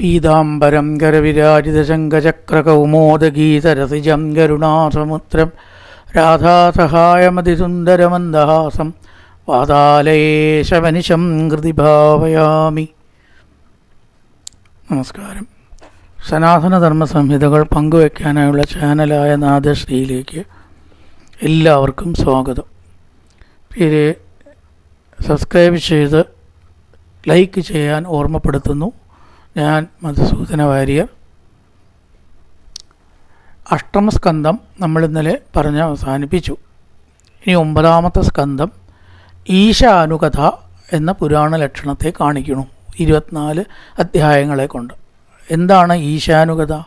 പീതാംബരം കരവിരാജിതശങ്കചക്രകൗമോദഗീതരസിജം കരുണാസമുദ്രം രാധാസഹായമതിസുന്ദരമന്ദഹാസം വാതാലയേശവനിശം കൃതി ഭാവയാമി. നമസ്കാരം. സനാതനധർമ്മ സംഹിതകൾ പങ്കുവയ്ക്കാനായുള്ള ചാനലായ നാദശ്രീയിലേക്ക് എല്ലാവർക്കും സ്വാഗതം. പേര് സബ്സ്ക്രൈബ് ചെയ്ത് ലൈക്ക് ചെയ്യാൻ ഓർമ്മപ്പെടുത്തുന്നു. ഞാൻ മധുസൂദന വാര്യർ. അഷ്ടമസ്കന്ധം നമ്മൾ ഇന്നലെ പറഞ്ഞ് അവസാനിപ്പിച്ചു. ഇനി ഒമ്പതാമത്തെ സ്കന്ധം ഈശാനുകഥ എന്ന പുരാണ ലക്ഷണത്തെ കാണിക്കുന്നു. ഇരുപത്തിനാല് അധ്യായങ്ങളെ കൊണ്ട്. എന്താണ് ഈശാനുകഥ?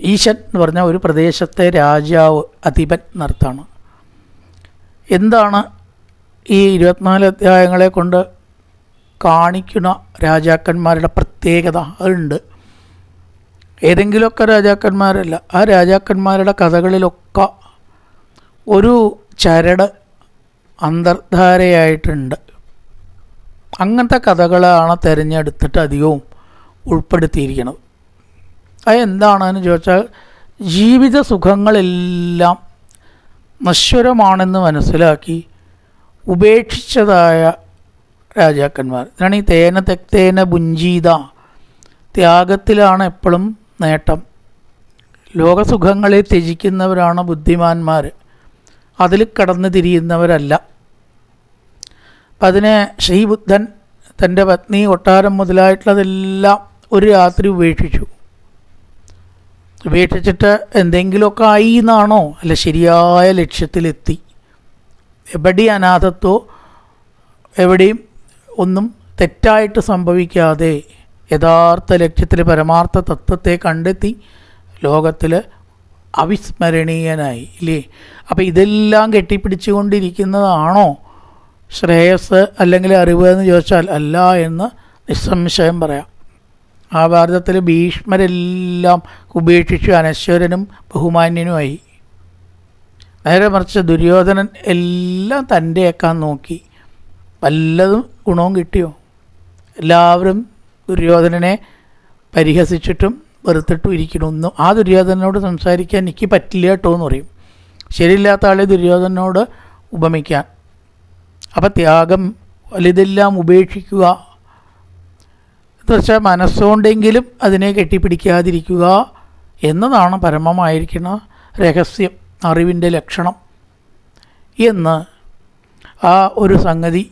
ഈശൻ എന്ന് പറഞ്ഞാൽ ഒരു പ്രദേശത്തെ രാജാവ് അധിപൻ എന്നർത്ഥമാണ്. എന്താണ് ഈ ഇരുപത്തിനാല് അധ്യായങ്ങളെ കൊണ്ട് കാണിക്കുന്ന രാജാക്കന്മാരുടെ പ്രത്യേകത അതുണ്ട്. ഏതെങ്കിലുമൊക്കെ രാജാക്കന്മാരല്ല ആ രാജാക്കന്മാരുടെ കഥകളിലൊക്കെ ഒരു ചരട് അന്തർധാരയായിട്ടുണ്ട്. അങ്ങനത്തെ കഥകളാണ് തിരഞ്ഞെടുത്തിട്ട് അധികവും ഉൾപ്പെടുത്തിയിരിക്കുന്നത്. അത് എന്താണെന്ന് ചോദിച്ചാൽ ജീവിത സുഖങ്ങളെല്ലാം നശ്വരമാണെന്ന് മനസ്സിലാക്കി ഉപേക്ഷിച്ചതായ രാജാക്കന്മാർ. ഇതാണ് ഈ തേന തെക്തേന ബുഞ്ചീത ത്യാഗത്തിലാണ് എപ്പോഴും നേട്ടം. ലോകസുഖങ്ങളെ ത്യജിക്കുന്നവരാണ് ബുദ്ധിമാന്മാർ. അതിൽ കടന്നു തിരിയുന്നവരല്ല. അപ്പം അതിനെ ശ്രീബുദ്ധൻ തന്റെ പത്നി കൊട്ടാരം മുതലായിട്ടുള്ളതെല്ലാം ഒരു രാത്രി ഉപേക്ഷിച്ചു. ഉപേക്ഷിച്ചിട്ട് എന്തെങ്കിലുമൊക്കെ ആയി എന്നാണോ? അല്ല ശരിയായ ലക്ഷ്യത്തിലെത്തി. എവിടെയും അനാഥത്വോ എവിടെയും ഒന്നും തെറ്റായിട്ട് സംഭവിക്കാതെ യഥാർത്ഥ ലക്ഷ്യത്തിൽ പരമാർത്ഥ തത്വത്തെ കണ്ടെത്തി ലോകത്തിൽ അവിസ്മരണീയനായി ഇല്ലേ? അപ്പോൾ ഇതെല്ലാം കെട്ടിപ്പിടിച്ചുകൊണ്ടിരിക്കുന്നതാണോ ശ്രേയസ് അല്ലെങ്കിൽ അറിവ് എന്ന് ചോദിച്ചാൽ അല്ല എന്ന് നിസ്സംശയം പറയാം. ആ ഭാരതത്തിൽ ഭീഷ്മരെല്ലാം ഉപേക്ഷിച്ചു അനശ്വരനും ബഹുമാന്യനുമായി. നേരെ മറിച്ച് ദുര്യോധനൻ എല്ലാം തന്റെയൊക്കെ നോക്കി. വല്ലതും ഗുണവും കിട്ടിയോ? എല്ലാവരും ദുര്യോധനനെ പരിഹസിച്ചിട്ടും വെറുത്തിട്ടും ഇരിക്കണമെന്നും ആ ദുര്യോധനോട് സംസാരിക്കാൻ എനിക്ക് പറ്റില്ല കേട്ടോ എന്ന് പറയും. ശരിയില്ലാത്ത ആളെ ദുര്യോധനോട് ഉപമിക്കാൻ. അപ്പം ത്യാഗം വലുതെല്ലാം ഉപേക്ഷിക്കുക. എന്ന് വെച്ചാൽ മനസ്സുകൊണ്ടെങ്കിലും അതിനെ കെട്ടിപ്പിടിക്കാതിരിക്കുക എന്നതാണ് പരമമായിരിക്കുന്ന രഹസ്യം അറിവിന്റെ ലക്ഷണം. എന്ന് ആ ഒരു സംഗതി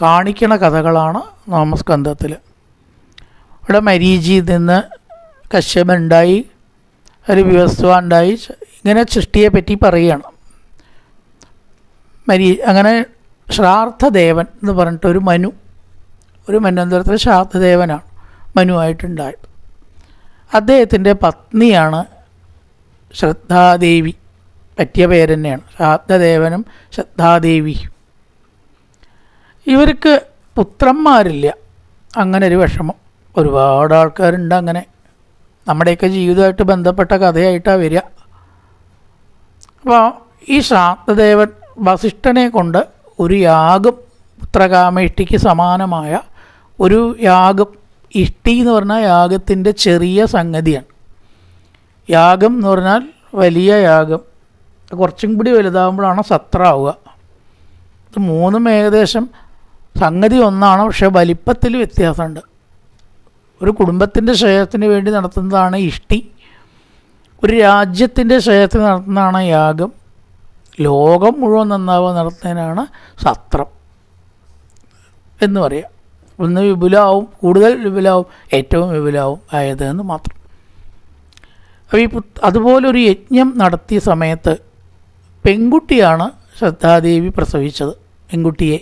കാണിക്കണ കഥകളാണ് നാമസ്കന്ധത്തിൽ ഇവിടെ മരീചിയിൽ നിന്ന് കശ്യപുണ്ടായി ഒരു വ്യവസ്ഥ ഉണ്ടായി ഇങ്ങനെ സൃഷ്ടിയെ പറ്റി പറയുകയാണ്. മരി അങ്ങനെ ശ്രാർത്ഥദേവൻ എന്ന് പറഞ്ഞിട്ട് ഒരു മനു ഒരു മന്വന്തരത്തിൽ ശ്രാർത്ഥദേവനാണ് മനുവായിട്ടുണ്ടായത്. അദ്ദേഹത്തിന്റെ പത്നിയാണ് ശ്രദ്ധാദേവി പറ്റിയ പേര് തന്നെയാണ്. ശ്രാദ്ധദേവനും ശ്രദ്ധാദേവിയും. ഇവർക്ക് പുത്രന്മാരില്ല. അങ്ങനെ ഒരു വിഷമം. ഒരുപാട് ആൾക്കാരുണ്ട് അങ്ങനെ. നമ്മുടെയൊക്കെ ജീവിതമായിട്ട് ബന്ധപ്പെട്ട കഥയായിട്ടാണ് വരിക. അപ്പോൾ ഈ ശാന്തദേവൻ വസിഷ്ഠനെ കൊണ്ട് ഒരു യാഗം പുത്രകാമേഷ്ടിക്ക് സമാനമായ ഒരു യാഗം ഇഷ്ടി എന്ന് പറഞ്ഞാൽ യാഗത്തിന്റെ ചെറിയ സംഗതിയാണ്. യാഗം എന്ന് പറഞ്ഞാൽ വലിയ യാഗം. കുറച്ചും കൂടി വലുതാകുമ്പോഴാണ് സത്രാവുക ഇത് മൂന്നും ഏകദേശം സംഗതി ഒന്നാണ് പക്ഷേ വലിപ്പത്തിൽ വ്യത്യാസമുണ്ട്. ഒരു കുടുംബത്തിന്റെ ശ്രേയത്തിന് വേണ്ടി നടത്തുന്നതാണ് ഇഷ്ടി. ഒരു രാജ്യത്തിന്റെ ശ്രേയത്തിന് നടത്തുന്നതാണ് യാഗം. ലോകം മുഴുവൻ നന്നാവുക നടത്തുന്നതിനാണ് സത്രം എന്ന് പറയാം. ഒന്ന് വിപുലാവും കൂടുതൽ വിപുലാവും ഏറ്റവും വിപുലാവും ആയത് എന്ന് മാത്രം. അപ്പോൾ ഈ അതുപോലൊരു യജ്ഞം നടത്തിയ സമയത്ത് പെൺകുട്ടിയാണ് ശ്രദ്ധാദേവി പ്രസവിച്ചത് പെൺകുട്ടിയെ.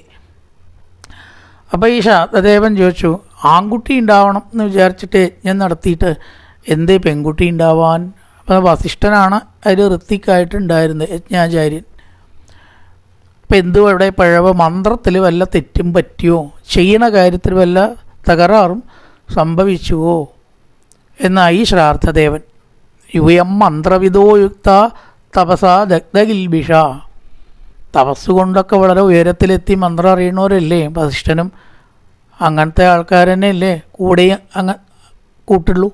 അപ്പോൾ ഈ ശാന്തദേവൻ ചോദിച്ചു ആൺകുട്ടി ഉണ്ടാവണം എന്ന് വിചാരിച്ചിട്ട് ഞാൻ നടത്തിയിട്ട് എന്തേ പെൺകുട്ടി ഉണ്ടാവാൻ? അപ്പോൾ വസിഷ്ഠനാണ് അതിൽ ഋത്തിക്കായിട്ടുണ്ടായിരുന്നത് യജ്ഞാചാര്യൻ. അപ്പം എന്തും അവിടെ പഴവ മന്ത്രത്തിൽ വല്ല തെറ്റും പറ്റിയോ? ചെയ്യണ കാര്യത്തിൽ വല്ല തകരാറും സംഭവിച്ചുവോ? എന്നായി ശ്രാർത്ഥദേവൻ യുയം മന്ത്രവിദോ യുക്ത തപസാ ദഗ്ധഗിൽബിഷ തപസ്സുകൊണ്ടൊക്കെ വളരെ ഉയരത്തിലെത്തി മന്ത്രം അറിയണവരല്ലേ വസിഷ്ഠനും അങ്ങനത്തെ ആൾക്കാർ തന്നെയല്ലേ കൂടെ അങ്ങ കൂട്ടുള്ളൂ.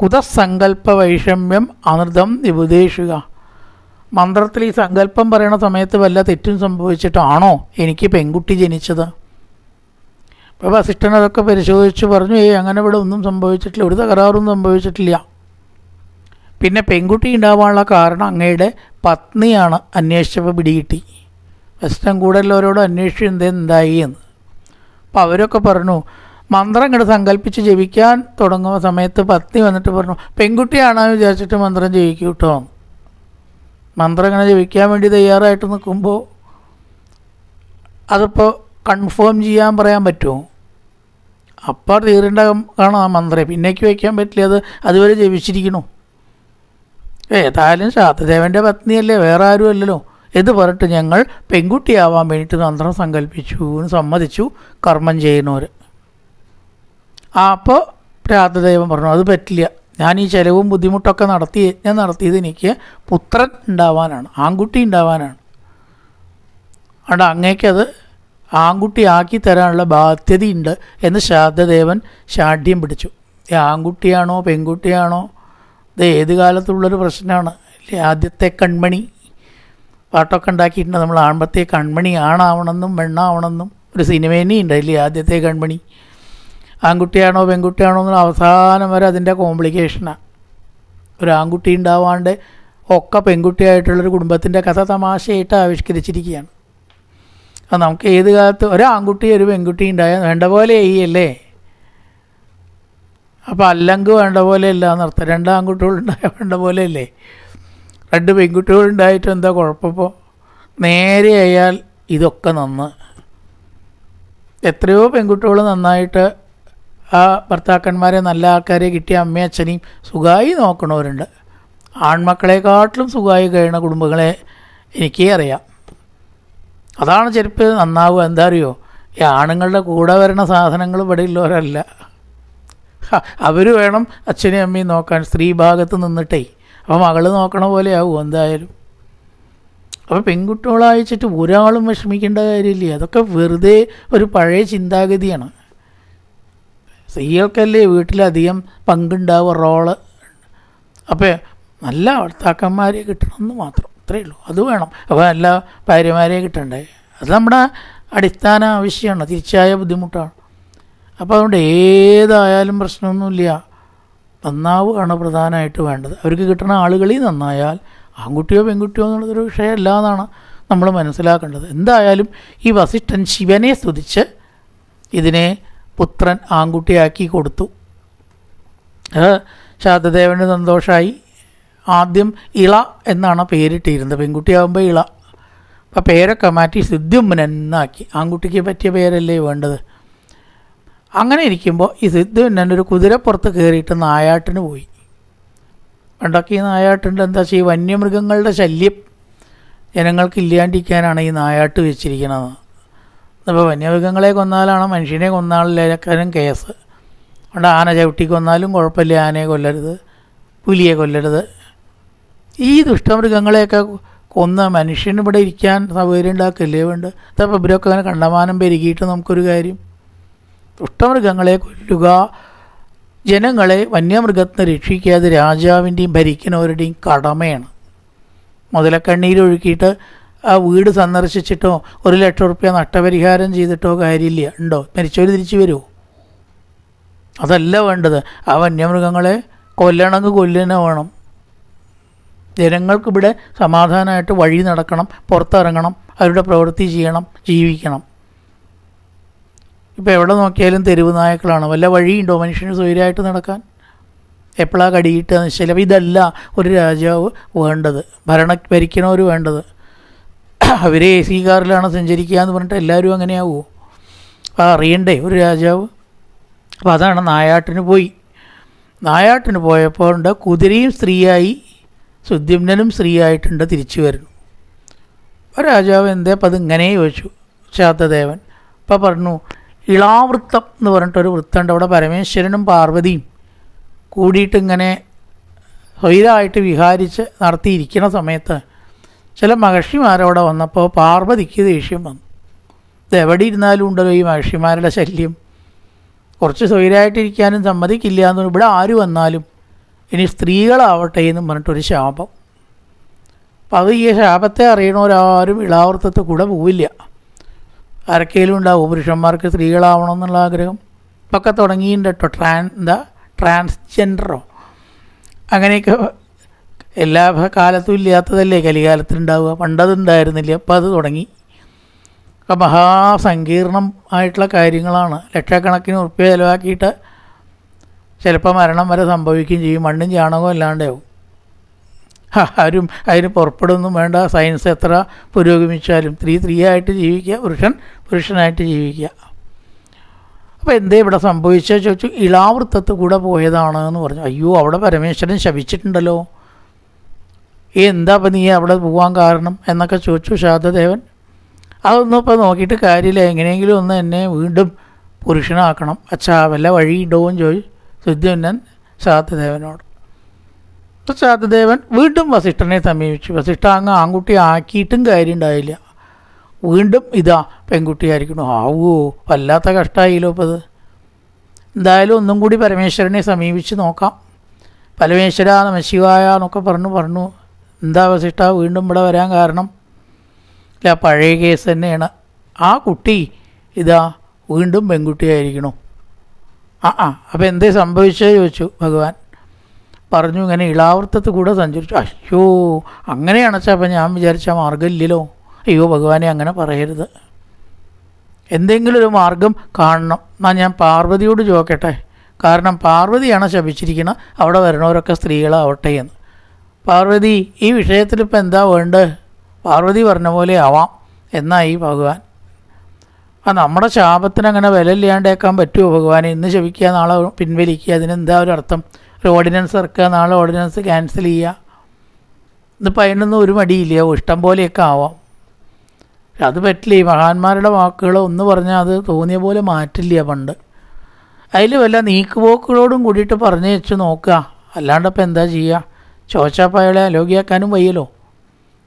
കുതസങ്കല്പ വൈഷമ്യം അനൃതം നിബുദേശുക മന്ത്രത്തിൽ ഈ സങ്കല്പം പറയണ സമയത്ത് വല്ല തെറ്റും സംഭവിച്ചിട്ടാണോ എനിക്ക് പെൺകുട്ടി ജനിച്ചത്? അപ്പോൾ വസിഷ്ഠൻ അതൊക്കെ പരിശോധിച്ച് പറഞ്ഞു ഏയ് അങ്ങനെ ഇവിടെ ഒന്നും സംഭവിച്ചിട്ടില്ല ഒരു തകരാറും സംഭവിച്ചിട്ടില്ല. പിന്നെ പെൺകുട്ടി ഉണ്ടാവാനുള്ള കാരണം അങ്ങയുടെ പത്നിയാണ് അന്വേഷിച്ചപ്പോൾ പിടികിട്ടി. വെസ്റ്റൻ കൂടെയുള്ളവരോട് അന്വേഷിച്ചു എന്തേ എന്തായി എന്ന്. അപ്പോൾ അവരൊക്കെ പറഞ്ഞു മന്ത്രം ഇങ്ങോട്ട് സങ്കല്പിച്ച് ജപിക്കാൻ തുടങ്ങുന്ന സമയത്ത് പത്നി വന്നിട്ട് പറഞ്ഞു പെൺകുട്ടിയാണെന്ന് വിചാരിച്ചിട്ട് മന്ത്രം ജപിക്കും കേട്ടോ മന്ത്രം ഇങ്ങനെ ജപിക്കാൻ വേണ്ടി തയ്യാറായിട്ട് നിൽക്കുമ്പോൾ അതിപ്പോൾ കൺഫേം ചെയ്യാൻ പറയാൻ പറ്റുമോ? അപ്പോൾ തീരേണ്ട കാണാം മന്ത്രം? പിന്നേക്ക് വയ്ക്കാൻ പറ്റില്ല. അത് അതുവരെ ജപിച്ചിരിക്കണു. ഏതായാലും ശാന്തദേവന്റെ പത്നിയല്ലേ വേറെ ആരും അല്ലല്ലോ എന്ന് പറഞ്ഞിട്ട് ഞങ്ങൾ പെൺകുട്ടിയാവാൻ വേണ്ടിയിട്ട് തന്ത്രം സങ്കല്പിച്ചു എന്ന് സമ്മതിച്ചു കർമ്മം ചെയ്യുന്നവർ അപ്പോൾ രാധദേവൻ പറഞ്ഞു അത് പറ്റില്ല. ഞാൻ ഈ ചിലവും ബുദ്ധിമുട്ടൊക്കെ നടത്തി യജ്ഞം നടത്തിയത് എനിക്ക് പുത്രൻ ഉണ്ടാവാനാണ് ആൺകുട്ടി ഉണ്ടാവാനാണ്. അതുകൊണ്ട് അങ്ങേക്കത് ആൺകുട്ടി ആക്കി തരാനുള്ള ബാധ്യതയുണ്ട് എന്ന് ശാന്തദേവൻ ശാഠ്യം പിടിച്ചു. ഈ ആൺകുട്ടിയാണോ പെൺകുട്ടിയാണോ ഇത് ഏത് കാലത്തുള്ളൊരു പ്രശ്നമാണ്? അല്ലേ? ആദ്യത്തെ കൺമണി. പാട്ടൊക്കെ ഉണ്ടാക്കിയിട്ടുണ്ട്. നമ്മൾ ആൺപത്തെ കൺമണി ആണാവണമെന്നും പെണ്ണാവണമെന്നും ഒരു സിനിമേനെ ഉണ്ടല്ലേ ആദ്യത്തെ കൺമണി. ആൺകുട്ടിയാണോ പെൺകുട്ടിയാണോ എന്നുള്ള അവസാനം വരെ അതിന്റെ കോംപ്ലിക്കേഷനാണ് ഒരു ആൺകുട്ടി ഉണ്ടാവാണ്ട് ഒക്കെ പെൺകുട്ടിയായിട്ടുള്ളൊരു കുടുംബത്തിന്റെ കഥ തമാശയായിട്ട് ആവിഷ്കരിച്ചിരിക്കുകയാണ്. അത് നമുക്ക് ഏത് കാലത്ത് ഒരു ആൺകുട്ടി ഒരു പെൺകുട്ടി ഉണ്ടായാൽ വേണ്ട പോലെ ചെയ്യല്ലേ അപ്പോൾ അല്ലെങ്കിൽ വേണ്ട പോലെ അല്ല എന്നർത്ഥം രണ്ട് ആൺകുട്ടികളുണ്ടായ വേണ്ട പോലെ അല്ലേ രണ്ട് പെൺകുട്ടികളുണ്ടായിട്ട് എന്താ കുഴപ്പമോ നേരെയായാൽ ഇതൊക്കെ നന്ന് എത്രയോ പെൺകുട്ടികൾ നന്നായിട്ട് ആ ഭർത്താക്കന്മാരെ നല്ല ആൾക്കാരെ കിട്ടിയ അമ്മയും അച്ഛനെയും സുഖമായി നോക്കണവരുണ്ട്. ആൺമക്കളെക്കാട്ടിലും സുഖമായി കഴിയുന്ന കുടുംബങ്ങളെ എനിക്കേ അറിയാം. അതാണ് ചെരുപ്പ് നന്നാവുക. എന്താ അറിയോ? ഈ ആണുങ്ങളുടെ കൂടെ വരുന്ന സാധനങ്ങൾ ഇവിടെ ഉള്ളവരല്ല. അവർ വേണം അച്ഛനെയും അമ്മയും നോക്കാൻ. സ്ത്രീ ഭാഗത്ത് നിന്നിട്ടേ. അപ്പം മകൾ നോക്കണ പോലെ ആവും എന്തായാലും. അപ്പോൾ പെൺകുട്ടികളയച്ചിട്ട് ഒരാളും വിഷമിക്കേണ്ട കാര്യമില്ല. അതൊക്കെ വെറുതെ ഒരു പഴയ ചിന്താഗതിയാണ്. സ്ത്രീകൾക്കല്ലേ വീട്ടിലധികം പങ്കുണ്ടാവുക റോൾ? അപ്പോൾ നല്ല ഭർത്താക്കന്മാരെ കിട്ടണമെന്ന് മാത്രം. അത്രയേ ഉള്ളൂ. അത് വേണം. അപ്പോൾ നല്ല ഭാര്യമാരെ കിട്ടണ്ടേ? അത് നമ്മുടെ അടിസ്ഥാന ആവശ്യമാണ്. തിരിച്ചായ ബുദ്ധിമുട്ടാണ്. അപ്പോൾ അതുകൊണ്ട് ഏതായാലും പ്രശ്നമൊന്നുമില്ല. നന്നാവുകയാണ് പ്രധാനമായിട്ട് വേണ്ടത്. അവർക്ക് കിട്ടുന്ന ആളുകളിൽ നന്നായാൽ ആൺകുട്ടിയോ പെൺകുട്ടിയോ എന്നുള്ളതൊരു വിഷയമല്ല എന്നാണ് നമ്മൾ മനസ്സിലാക്കേണ്ടത്. എന്തായാലും ഈ വസിഷ്ഠൻ ശിവനെ സ്തുതിച്ച് ഇതിനെ പുത്രൻ ആൺകുട്ടിയാക്കി കൊടുത്തു. ശാന്തദേവന് സന്തോഷമായി ആദ്യം ഇള എന്നാണ് പേരിട്ടിരുന്നത്. പെൺകുട്ടിയാകുമ്പോൾ ഇള. അപ്പം പേരൊക്കെ മാറ്റി സിദ്ധ്യുമ്മനൻ എന്നാക്കി. ആൺകുട്ടിക്ക് പറ്റിയ പേരല്ലേ വേണ്ടത്? അങ്ങനെ ഇരിക്കുമ്പോൾ ഈ സിദ്ധുവിനൻ ഒരു കുതിരപ്പുറത്ത് കയറിയിട്ട് നായാട്ടിന് പോയി. പണ്ടൊക്കെ ഈ നായാട്ടുണ്ട് എന്താ വെച്ചാൽ ഈ വന്യമൃഗങ്ങളുടെ ശല്യം ജനങ്ങൾക്ക് ഇല്ലാണ്ടിരിക്കാനാണ് ഈ നായാട്ട് വെച്ചിരിക്കുന്നത്. അപ്പോൾ വന്യമൃഗങ്ങളെ കൊന്നാലാണ് മനുഷ്യനെ കൊന്നാളിലേക്കാരും കേസ്. അതുകൊണ്ട് ആന ചവിട്ടി കൊന്നാലും കുഴപ്പമില്ല ആനയെ കൊല്ലരുത് പുലിയെ കൊല്ലരുത്. ഈ ദുഷ്ടമൃഗങ്ങളെയൊക്കെ കൊന്ന് മനുഷ്യനിവിടെ ഇരിക്കാൻ സൗകര്യം ഉണ്ടാക്കില്ലേ വേണ്ട ഇതപ്പോൾ ഇവരൊക്കെ അങ്ങനെ കണ്ടമാനം പെരുകിയിട്ട് നമുക്കൊരു കാര്യം. ദുഷ്ടമൃഗങ്ങളെ കൊല്ലുക ജനങ്ങളെ വന്യമൃഗത്തെ രക്ഷിക്കാതെ രാജാവിന്റെയും ഭരിക്കുന്നവരുടെയും കടമയാണ്. മുതലക്കണ്ണീരൊഴുക്കിയിട്ട് ആ വീട് സന്ദർശിച്ചിട്ടോ ഒരു ലക്ഷം റുപ്യ നഷ്ടപരിഹാരം ചെയ്തിട്ടോ കാര്യമില്ല. ഉണ്ടോ? മരിച്ചവർ തിരിച്ചു വരുമോ അതല്ല വേണ്ടത്. ആ വന്യമൃഗങ്ങളെ കൊല്ലണമെങ്കിൽ കൊല്ലുതന്നെ വേണം. ജനങ്ങൾക്കിവിടെ സമാധാനമായിട്ട് വഴി നടക്കണം പുറത്തിറങ്ങണം അവരുടെ പ്രവൃത്തി ചെയ്യണം ജീവിക്കണം. ഇപ്പോൾ എവിടെ നോക്കിയാലും തെരുവ് നായക്കളാണ്. വല്ല വഴിയുണ്ടോ മനുഷ്യന് സ്വൈര്യമായിട്ട് നടക്കാൻ? എപ്പോഴാണ് കടിയിട്ട് ചിലപ്പോൾ ഇതല്ല ഒരു രാജാവ് വേണ്ടത്. ഭരണ ഭരിക്കണവർ വേണ്ടത്. അവർ എ സി കാറിലാണ് സഞ്ചരിക്കുക എന്ന് പറഞ്ഞിട്ട് എല്ലാവരും അങ്ങനെയാവുമോ അപ്പോൾ അറിയണ്ടേ ഒരു രാജാവ്? അപ്പോൾ അതാണ് നായാട്ടിന് പോയി. നായാട്ടിന് പോയപ്പോൾ ഉണ്ട് കുതിരയും സ്ത്രീയായി സുദ്യുമ്നനും സ്ത്രീയായിട്ടുണ്ട് തിരിച്ചു വരുന്നു. രാജാവ് എന്തേ? അപ്പം അതിങ്ങനെ ചോദിച്ചു. ശാന്തദേവൻ അപ്പം പറഞ്ഞു ഇളാവൃത്തം എന്ന് പറഞ്ഞിട്ടൊരു വൃത്തമുണ്ട്. അവിടെ പരമേശ്വരനും പാർവതിയും കൂടിയിട്ട് ഇങ്ങനെ വിഹാരിച്ച് നടത്തിയിരിക്കുന്ന സമയത്ത് ചില മഹർഷിമാരവിടെ വന്നപ്പോൾ പാർവതിക്ക് ദേഷ്യം വന്നു. ഇത് എവിടെ ഇരുന്നാലും ഉണ്ടല്ലോ ഈ മഹർഷിമാരുടെ ശല്യം? കുറച്ച് സ്വൈരായിട്ടിരിക്കാനും സമ്മതിക്കില്ല എന്ന് ഇവിടെ ആര് വന്നാലും ഇനി സ്ത്രീകളാവട്ടെ എന്നും പറഞ്ഞിട്ടൊരു ശാപം. അപ്പം അത് ഈ ശാപത്തെ അറിയണവരാരും ഇളാവൃത്തത്തെ കൂടെ പോവില്ല. ആരൊക്കെയും ഉണ്ടാവും. പുരുഷന്മാർക്ക് സ്ത്രീകളാവണം എന്നുള്ള ആഗ്രഹം. ഇപ്പൊക്കെ തുടങ്ങിയിട്ടുണ്ട് കേട്ടോ ട്രാൻ എന്താ? ട്രാൻസ്ജെൻഡറോ. അങ്ങനെയൊക്കെ എല്ലാ കാലത്തും ഇല്ലാത്തതല്ലേ കലികാലത്തുണ്ടാവുക പണ്ടതുണ്ടായിരുന്നില്ല അപ്പം അത് തുടങ്ങി. അപ്പം മഹാസങ്കീർണം ആയിട്ടുള്ള കാര്യങ്ങളാണ്. ലക്ഷക്കണക്കിന് ഉറുപ്പ്യ ചിലവാക്കിയിട്ട് ചിലപ്പോൾ മരണം വരെ സംഭവിക്കുകയും ചെയ്യും. മണ്ണും ചാണകവും അല്ലാണ്ടാവും ആരും അതിന് പുറപ്പെടുമൊന്നും വേണ്ട. സയൻസ് എത്ര പുരോഗമിച്ചാലും. സ്ത്രീ സ്ത്രീയായിട്ട് ജീവിക്കുക. പുരുഷൻ പുരുഷനായിട്ട് ജീവിക്കുക. അപ്പോൾ എന്തേ ഇവിടെ സംഭവിച്ചത് ചോദിച്ചു ഇളാവൃത്തത്ത് കൂടെ പോയതാണ് എന്ന് പറഞ്ഞു. അയ്യോ അവിടെ പരമേശ്വരൻ ശപിച്ചിട്ടുണ്ടല്ലോ. എന്താ ഇപ്പം നീ അവിടെ പോകാൻ കാരണം എന്നൊക്കെ ചോദിച്ചു ശാന്തദേവൻ അതൊന്നും ഇപ്പോൾ നോക്കിയിട്ട് കാര്യമില്ല. എങ്ങനെയെങ്കിലും ഒന്ന് എന്നെ വീണ്ടും പുരുഷനാക്കണം. അച്ഛാ വല്ല വഴി എന്ന് ചോദിച്ചു സിദ്ധുന്നൻ ശാന്തദേവനോട് അപ്പോൾ ശാന്തദേവൻ വീണ്ടും വസിഷ്ഠനെ സമീപിച്ചു. വസിഷ്ഠ അങ്ങ് ആൺകുട്ടി ആക്കിയിട്ടും കാര്യം ഉണ്ടായില്ല വീണ്ടും ഇതാ പെൺകുട്ടിയായിരിക്കണം ആവോ വല്ലാത്ത കഷ്ടമായില്ലോ ഇപ്പോൾ അത് എന്തായാലും ഒന്നും കൂടി പരമേശ്വരനെ സമീപിച്ച് നോക്കാം. പരമേശ്വര നമശിവായ എന്നൊക്കെ പറഞ്ഞു പറഞ്ഞു. എന്താ വസിഷ്ഠ വീണ്ടും ഇവിടെ വരാൻ കാരണം? ഇല്ല പഴയ കേസ് തന്നെയാണ്. ആ കുട്ടി ഇതാ വീണ്ടും പെൺകുട്ടിയായിരിക്കണോ ആ ആ അപ്പോൾ എന്തേ സംഭവിച്ചത് ചോദിച്ചു ഭഗവാൻ. പറഞ്ഞു ഇങ്ങനെ ഇളാവൃത്തത്തിൽ കൂടെ സഞ്ചരിച്ചു. അയ്യോ അങ്ങനെയാണെച്ചാൽ അപ്പം ഞാൻ വിചാരിച്ച മാർഗമില്ലല്ലോ അയ്യോ ഭഗവാനെ അങ്ങനെ പറയരുത്. എന്തെങ്കിലും ഒരു മാർഗം കാണണം. എന്നാൽ ഞാൻ പാർവതിയോട് ചോദിക്കട്ടെ? കാരണം പാർവതിയാണ് ശപിച്ചിരിക്കുന്നത് അവിടെ വരണവരൊക്കെ സ്ത്രീകളാവട്ടെ എന്ന്. പാർവതി ഈ വിഷയത്തിൽ ഇപ്പം എന്താ വേണ്ടത്? പാർവതി പറഞ്ഞ പോലെ ആവാം എന്നായി ഭഗവാൻ. ആ നമ്മുടെ ശാപത്തിന് അങ്ങനെ വിലയില്ലാണ്ടേക്കാൻ പറ്റുമോ ഭഗവാൻ ഇന്ന് ശപിക്കുക നാളെ പിൻവലിക്കുക അതിനെന്താ ഒരു അർത്ഥം? ഒരു ഓർഡിനൻസ് ഇറക്കുക നാളെ ഓർഡിനൻസ് ക്യാൻസൽ ചെയ്യുക. ഇന്നിപ്പോൾ അതിനൊന്നും ഒരു മടിയില്ല ഇഷ്ടം പോലെയൊക്കെ ആവാം. അത് പറ്റില്ല. ഈ മഹാന്മാരുടെ വാക്കുകൾ ഒന്ന് പറഞ്ഞാൽ അത് തോന്നിയ പോലെ മാറ്റില്ല പണ്ട്. അതിൽ വല്ല നീക്കുപോക്കുകളോടും കൂടിയിട്ട് പറഞ്ഞു വെച്ച് നോക്കുക അല്ലാണ്ട് ഇപ്പം എന്താ ചെയ്യുക ചോച്ചാപ്പായളെ അലോഗ്യാക്കാനും വയ്യല്ലോ.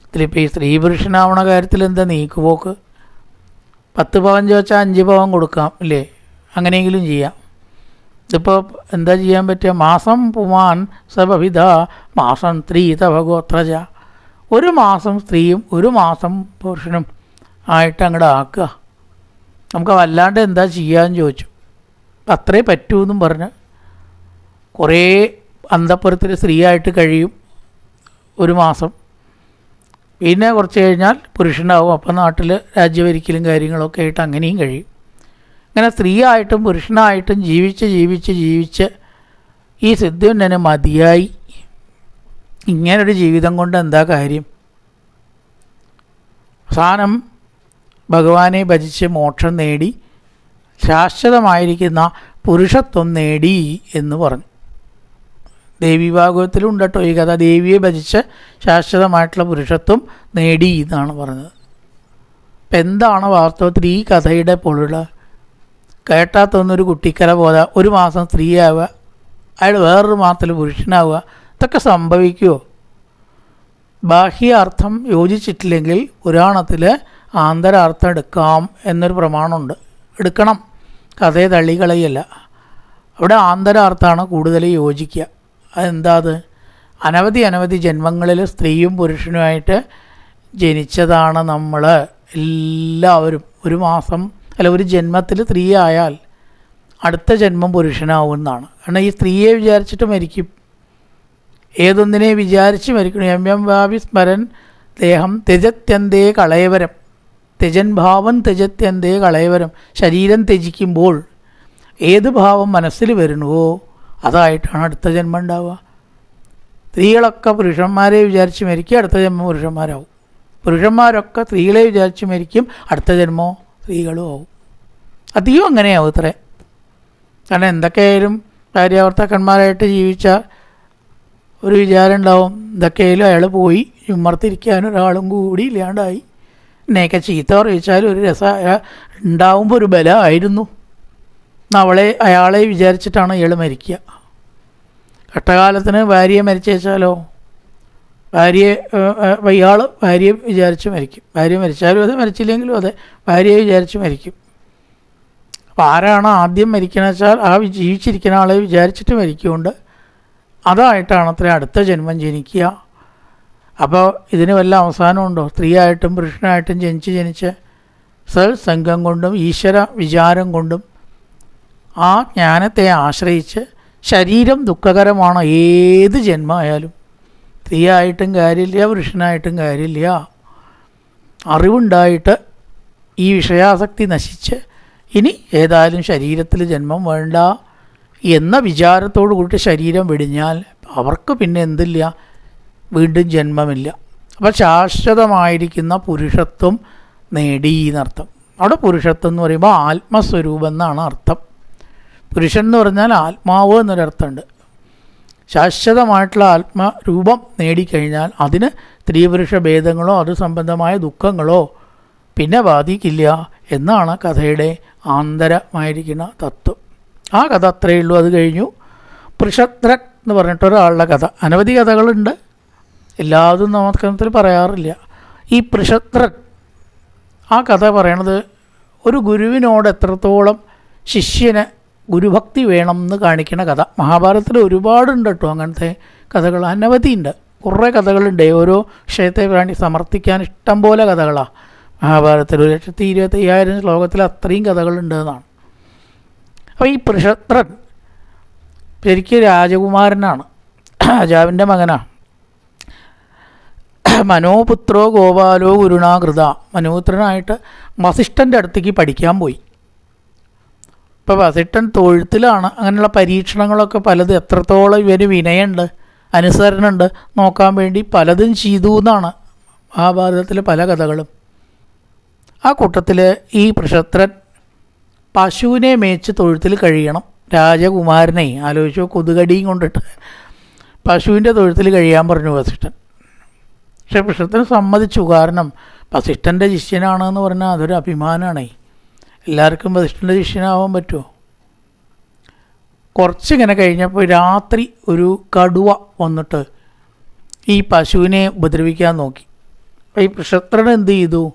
ഇതിലിപ്പോൾ ഈ സ്ത്രീ പുരുഷനാവണ കാര്യത്തിൽ എന്താ നീക്കുപോക്ക്? പത്ത് പവൻ ചോദിച്ചാൽ അഞ്ച് പവൻ കൊടുക്കാം ഇല്ലേ? അങ്ങനെയെങ്കിലും ചെയ്യാം. ഇതിപ്പോൾ എന്താ ചെയ്യാൻ പറ്റുക? മാസം പുമാൻ സഭവിധ മാസം സ്ത്രീ തവ ഗോത്രജ ഒരു മാസം സ്ത്രീയും ഒരു മാസം പുരുഷനും ആയിട്ട് അങ്ങോട്ട് ആക്കുക. നമുക്ക് വല്ലാണ്ട് എന്താ ചെയ്യാന്ന് ചോദിച്ചു. അത്രേ പറ്റൂ എന്നും പറഞ്ഞ് കുറേ അന്തപ്പുരത്തിൽ സ്ത്രീയായിട്ട് കഴിയും ഒരു മാസം. പിന്നെ കുറച്ച് കഴിഞ്ഞാൽ പുരുഷനാവും. അപ്പം നാട്ടിൽ രാജ്യഭരിക്കലും കാര്യങ്ങളൊക്കെ ആയിട്ട് അങ്ങനെയും കഴിയും. സ്ത്രീ ആയിട്ടും പുരുഷനായിട്ടും ജീവിച്ച് ജീവിച്ച് ജീവിച്ച് ഈ സിദ്ധുന്നന് മതിയായി. ഇങ്ങനൊരു ജീവിതം കൊണ്ട് എന്താ കാര്യം? അവസാനം ഭഗവാനെ ഭജിച്ച് മോക്ഷം നേടി ശാശ്വതമായിരിക്കുന്ന പുരുഷത്വം നേടി എന്ന് പറഞ്ഞു. ദേവി ഭാഗവത്തിലുണ്ട് കേട്ടോ ഈ കഥ. ദേവിയെ ഭജിച്ച് ശാശ്വതമായിട്ടുള്ള പുരുഷത്വം നേടി എന്നാണ് പറഞ്ഞത്. അപ്പം എന്താണ് വാസ്തവത്തിൽ ഈ കഥയുടെ പൊരുൾ? കേട്ടാത്തൊന്നൊരു കുട്ടിക്കര പോലെ ഒരു മാസം സ്ത്രീയാവുക അയാൾ വേറൊരു മാസത്തിൽ പുരുഷനാവുക ഇതൊക്കെ സംഭവിക്കുമോ ബാഹ്യ അർത്ഥം യോജിച്ചിട്ടില്ലെങ്കിൽ പുരാണത്തിൽ ആന്തരാർത്ഥം എടുക്കാം എന്നൊരു പ്രമാണമുണ്ട്. എടുക്കണം. കഥയെ തള്ളിക്കളയല്ല. അവിടെ ആന്തരാർത്ഥമാണ് കൂടുതൽ യോജിക്കുക. അതെന്താ അത്? അനവധി അനവധി ജന്മങ്ങളിൽ സ്ത്രീയും പുരുഷനുമായിട്ട് ജനിച്ചതാണ് നമ്മൾ. എല്ലാവരും ഒരു മാസം അല്ല ഒരു ജന്മത്തിൽ സ്ത്രീ ആയാൽ അടുത്ത ജന്മം പുരുഷനാവും എന്നാണ്. കാരണം ഈ സ്ത്രീയെ വിചാരിച്ചിട്ട് മരിക്കും. ഏതൊന്നിനെ വിചാരിച്ച് മരിക്കണം? എം എം ഭാവി സ്മരൻ ദേഹം തെജത്യന്തേ കളയവരം. തെജൻ ഭാവം തെജത്യന്തേ കളയവരം. ശരീരം ത്യജിക്കുമ്പോൾ ഏത് ഭാവം മനസ്സിൽ വരുന്നുവോ അതായിട്ടാണ് അടുത്ത ജന്മം ഉണ്ടാവുക. സ്ത്രീകളൊക്കെ പുരുഷന്മാരെ വിചാരിച്ച് മരിക്കും അടുത്ത ജന്മം പുരുഷന്മാരാവും. പുരുഷന്മാരൊക്കെ സ്ത്രീകളെ വിചാരിച്ച് മരിക്കും അടുത്ത ജന്മോ സ്ത്രീകളും ആവും. അധികം അങ്ങനെയാവും ഇത്രേ. കാരണം എന്തൊക്കെയായാലും ഭാര്യാവർത്തക്കന്മാരായിട്ട് ജീവിച്ച ഒരു വിചാരം ഉണ്ടാവും. ഇതൊക്കെയായാലും അയാൾ പോയി ചുമർത്തിരിക്കാൻ ഒരാളും കൂടി ഇല്ലാണ്ടായി. എന്നെയൊക്കെ ചീത്ത പറയിച്ചാലും ഒരു രസ ഉണ്ടാവുമ്പോൾ ഒരു ബലമായിരുന്നു. അവളെ അയാളെ വിചാരിച്ചിട്ടാണ് ഇയാൾ മരിക്കുക കട്ടകാലത്തിന് ഭാര്യയെ മരിച്ചേച്ചാലോ ഭാര്യയെ ഇയാൾ ഭാര്യയെ വിചാരിച്ച് മരിക്കും. ഭാര്യ മരിച്ചാലും അതെ മരിച്ചില്ലെങ്കിലും അതെ ഭാര്യയെ വിചാരിച്ച് മരിക്കും. അപ്പോൾ ആരാണ് ആദ്യം മരിക്കണമെന്ന് വെച്ചാൽ ആ ജീവിച്ചിരിക്കുന്ന ആളെ വിചാരിച്ചിട്ട് മരിക്കുകൊണ്ട് അതായിട്ടാണ് അത്ര അടുത്ത ജന്മം ജനിക്കുക അപ്പോൾ ഇതിന് വല്ല അവസാനമുണ്ടോ? സ്ത്രീയായിട്ടും പുരുഷനായിട്ടും ജനിച്ച് ജനിച്ച് സൽസംഘം കൊണ്ടും ഈശ്വര വിചാരം കൊണ്ടും ആ ജ്ഞാനത്തെ ആശ്രയിച്ച് ശരീരം ദുഃഖകരമാണ്? ഏത് ജന്മമായാലും. സ്ത്രീയായിട്ടും കാര്യമില്ല പുരുഷനായിട്ടും കാര്യമില്ല. അറിവുണ്ടായിട്ട് ഈ വിഷയാസക്തി നശിച്ച് ഇനി ഏതായാലും ശരീരത്തിൽ ജന്മം വേണ്ട എന്ന വിചാരത്തോടു കൂടി ശരീരം വെടിഞ്ഞാൽ അവർക്ക് പിന്നെ എന്തില്ല? വീണ്ടും ജന്മമില്ല. അപ്പോൾ ശാശ്വതമായിരിക്കുന്ന പുരുഷത്വം നേടി എന്നർത്ഥം. അവിടെ പുരുഷത്വം എന്ന് പറയുമ്പോൾ ആത്മസ്വരൂപം എന്നാണ് അർത്ഥം. പുരുഷൻ എന്ന് പറഞ്ഞാൽ ആത്മാവ് എന്നൊരർത്ഥമുണ്ട്. ശാശ്വതമായിട്ടുള്ള ആത്മരൂപം നേടിക്കഴിഞ്ഞാൽ അതിന് സ്ത്രീ പുരുഷ ഭേദങ്ങളോ അത് സംബന്ധമായ ദുഃഖങ്ങളോ പിന്നെ ബാധിക്കില്ല എന്നാണ് കഥയുടെ ആന്തരമായിരിക്കുന്ന തത്വം. ആ കഥ അത്രയേ ഉള്ളൂ. അത് കഴിഞ്ഞു. പൃഷത്രൻ എന്ന് പറഞ്ഞിട്ടൊരാളുടെ കഥ. അനവധി കഥകളുണ്ട്. എല്ലാതും നമസ്കാരത്തിൽ പറയാറില്ല. ഈ പൃഷത്രൻ ആ കഥ പറയണത് ഒരു ഗുരുവിനോട് എത്രത്തോളം ശിഷ്യന് ഗുരുഭക്തി വേണം എന്ന് കാണിക്കുന്ന കഥ. മഹാഭാരതത്തിൽ ഒരുപാടുണ്ട് കേട്ടോ അങ്ങനത്തെ കഥകൾ. അനവധിയുണ്ട്. കുറേ കഥകളുണ്ട്. ഓരോ വിഷയത്തെ വേണ്ടി സമർത്ഥിക്കാൻ ഇഷ്ടം പോലെ കഥകളാണ് മഹാഭാരതത്തിൽ ഒരു ലക്ഷത്തി ഇരുപത്തി അയ്യായിരം ശ്ലോകത്തിൽ അത്രയും കഥകളുണ്ട് എന്നാണ്. അപ്പോൾ ഈ പൃഷത്രൻ ശരിക്കും രാജകുമാരനാണ്. രാജാവിന്റെ മകനാണ്. മനോപുത്രോ ഗോപാലോ ഗുരുണാകൃത. മനോപുത്രനായിട്ട് വസിഷ്ഠന്റെ അടുത്തേക്ക് പഠിക്കാൻ പോയി. ഇപ്പോൾ വസിഷ്ഠൻ തൊഴുത്തിലാണ്. അങ്ങനെയുള്ള പരീക്ഷണങ്ങളൊക്കെ പലത് എത്രത്തോളം ഇവന് വിനയുണ്ട് അനുസരണുണ്ട് നോക്കാൻ വേണ്ടി പലതും ചെയ്തു എന്നാണ് മഹാഭാരതത്തിലെ പല കഥകളും. ആ കൂട്ടത്തിൽ ഈ പ്രശത്രൻ പശുവിനെ മേച്ച് തൊഴുത്തിൽ കഴിയണം. രാജകുമാരനെ. ആലോചിച്ചു കൊതുകടിയും കൊണ്ടിട്ട്. പശുവിന്റെ തൊഴുത്തിൽ കഴിയാൻ പറഞ്ഞു വസിഷ്ഠൻ. പക്ഷേ പൃഷത്തിന് സമ്മതിച്ചു. കാരണം വസിഷ്ഠന്റെ ശിഷ്യനാണെന്ന് പറഞ്ഞാൽ അതൊരു അഭിമാനമാണേ. എല്ലാവർക്കും വസിഷ്ഠന്റെ ശിഷ്യനാവാൻ പറ്റുമോ? കുറച്ചിങ്ങനെ കഴിഞ്ഞപ്പോൾ രാത്രി ഒരു കടുവ വന്നിട്ട് ഈ പശുവിനെ ഉപദ്രവിക്കാൻ നോക്കി. അപ്പോൾ ഈ പൃഷത്രൻ എന്ത് ചെയ്തു?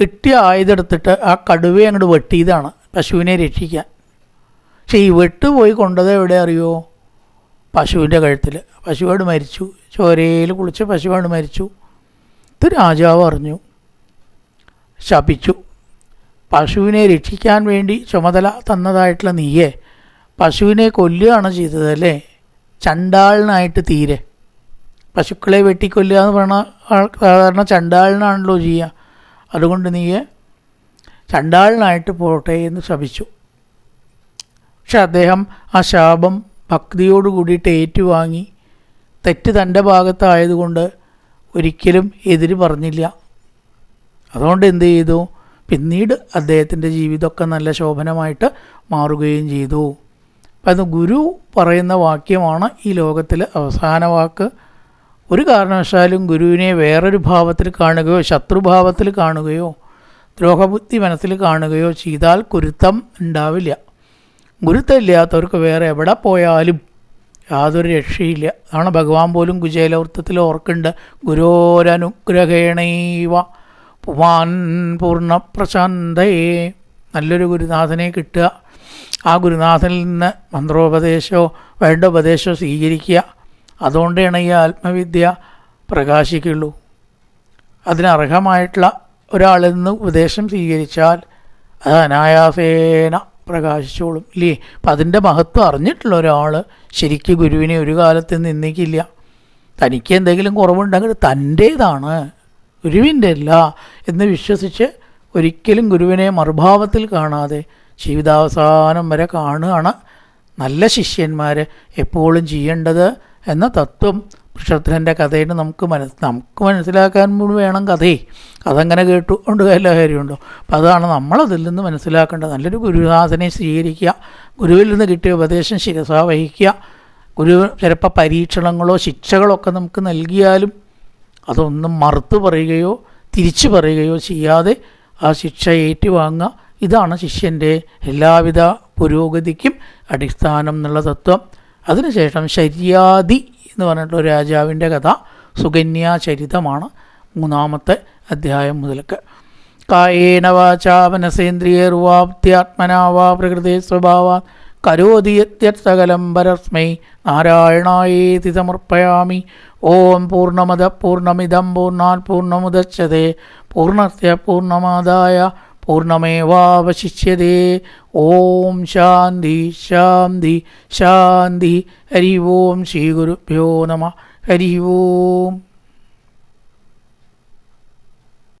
കിട്ടിയ ആയുധെടുത്തിട്ട് ആ കടുവയെ അങ്ങോട്ട് വെട്ടിയതാണ് പശുവിനെ രക്ഷിക്കാൻ. പക്ഷേ ഈ വെട്ടുപോയി കൊണ്ടത് എവിടെ അറിയോ? പശുവിന്റെ കഴുത്തിൽ. പശുവാട് മരിച്ചു. ചോരയിൽ കുളിച്ച് പശുവാണ് മരിച്ചു. ഇത് രാജാവ് അറിഞ്ഞു. ശപിച്ചു. പശുവിനെ രക്ഷിക്കാൻ വേണ്ടി ചുമതല തന്നതായിട്ടുള്ള നീയെ പശുവിനെ കൊല്ലുകയാണ് ചെയ്തതല്ലേ ചണ്ടാളിനായിട്ട് തീരെ. പശുക്കളെ വെട്ടിക്കൊല്ലുക എന്ന് പറഞ്ഞ സാധാരണ ചണ്ടാളിനാണല്ലോ ചെയ്യുക. അതുകൊണ്ട് നീയെ ചണ്ടാളിനായിട്ട് പോട്ടെ എന്ന് ശപിച്ചു. പക്ഷെ അദ്ദേഹം ആ ശാപം ഭക്തിയോട് കൂടിയിട്ട് ഏറ്റുവാങ്ങി തെറ്റ് തന്റെ ഭാഗത്തായതുകൊണ്ട് ഒരിക്കലും എതിര് പറഞ്ഞില്ല. അതുകൊണ്ട് എന്ത് ചെയ്തു? പിന്നീട് അദ്ദേഹത്തിന്റെ ജീവിതമൊക്കെ നല്ല ശോഭനമായിട്ട് മാറുകയും ചെയ്തു. അത് ഗുരു പറയുന്ന വാക്യമാണ് ഈ ലോകത്തിൽ അവസാന വാക്ക്. ഒരു കാരണവശാലും ഗുരുവിനെ വേറൊരു ഭാവത്തിൽ കാണുകയോ ശത്രുഭാവത്തിൽ കാണുകയോ ദ്രോഹബുദ്ധി മനസ്സിൽ കാണുകയോ ചെയ്താൽ കുരുത്തം ഉണ്ടാവില്ല. ഗുരുത്തം ഇല്ലാത്തവർക്ക് വേറെ എവിടെ പോയാലും യാതൊരു രക്ഷയില്ല. അതാണ് ഭഗവാൻ പോലും കുചേലവൃത്തത്തിൽ ഓർക്കുന്നുണ്ട്. ഗുരോരനുഗ്രഹേണൈവ പുമാൻ പൂർണ പ്രശാന്തയെ നല്ലൊരു ഗുരുനാഥനെ കിട്ടുക. ആ ഗുരുനാഥനിൽ നിന്ന് മന്ത്രോപദേശമോ വേണ്ട ഉപദേശമോ സ്വീകരിക്കുക. അതുകൊണ്ടാണ് ഈ ആത്മവിദ്യ പ്രകാശിക്കുള്ളൂ. അതിനർഹമായിട്ടുള്ള ഒരാളിൽ നിന്ന് ഉപദേശം സ്വീകരിച്ചാൽ അത് അനായാസേന പ്രകാശിച്ചോളും. ഇല്ലേ? അപ്പം അതിന്റെ മഹത്വം അറിഞ്ഞിട്ടുള്ള ഒരാൾ ശരിക്ക് ഗുരുവിനെ ഒരു കാലത്ത് നിന്നിക്കില്ല. തനിക്ക് എന്തെങ്കിലും കുറവുണ്ടെങ്കിൽ തന്റേതാണ് ഗുരുവിന്റെ അല്ല എന്ന് വിശ്വസിച്ച് ഒരിക്കലും ഗുരുവിനെ മറുഭാവത്തിൽ കാണാതെ ജീവിതാവസാനം വരെ കാണുകയാണ് നല്ല ശിഷ്യന്മാർ എപ്പോഴും ചെയ്യേണ്ടത് എന്ന തത്വം കൃഷ്ണത്തിന്റെ കഥയിൽ നമുക്ക് മനസ്സ് നമുക്ക് മനസ്സിലാക്കാൻ കൂടി വേണം കഥയെ അതങ്ങനെ കേട്ടുകൊണ്ട് എല്ലാ കാര്യമുണ്ടോ? അപ്പം അതാണ് നമ്മളതിൽ നിന്ന് മനസ്സിലാക്കേണ്ടത്. നല്ലൊരു ഗുരുനാഥനെ സ്വീകരിക്കുക ഗുരുവിൽ നിന്ന് കിട്ടിയ ഉപദേശം ശിരസ വഹിക്കുക. ഗുരു ചിലപ്പോൾ പരീക്ഷണങ്ങളോ ശിക്ഷകളോ ഒക്കെ നമുക്ക് നൽകിയാലും അതൊന്നും മറുത്തു പറയുകയോ തിരിച്ചു പറയുകയോ ചെയ്യാതെ ആ ശിക്ഷ ഏറ്റുവാങ്ങുക. ഇതാണ് ശിഷ്യന്റെ എല്ലാവിധ പുരോഗതിക്കും അടിസ്ഥാനം എന്നുള്ള തത്വം. അതിനുശേഷം ശര്യാദി എന്ന് പറഞ്ഞിട്ടുള്ള രാജാവിന്റെ കഥ സുകന്യാചരിതമാണ് മൂന്നാമത്തെ അധ്യായം മുതലൊക്കെ. കായേന പ്രകൃതി സ്വഭാവാ കരോതിയത്യസകലം പരസ്മൈ. നാരായണായേതി സമർപ്പയാമി ഓം പൂർണമത പൂർണമിതം പൂർണാൽ പൂർണമുദച്ചതേ പൂർണസ്യ പൂർണമാദായ പൂർണമേവാവശിഷ്യതേ. ഓം ശാന്തി ശാന്തി ശാന്തി. ഹരി ഓം ശ്രീ ഗുരുഭ്യോ നമ. ഹരി ഓം.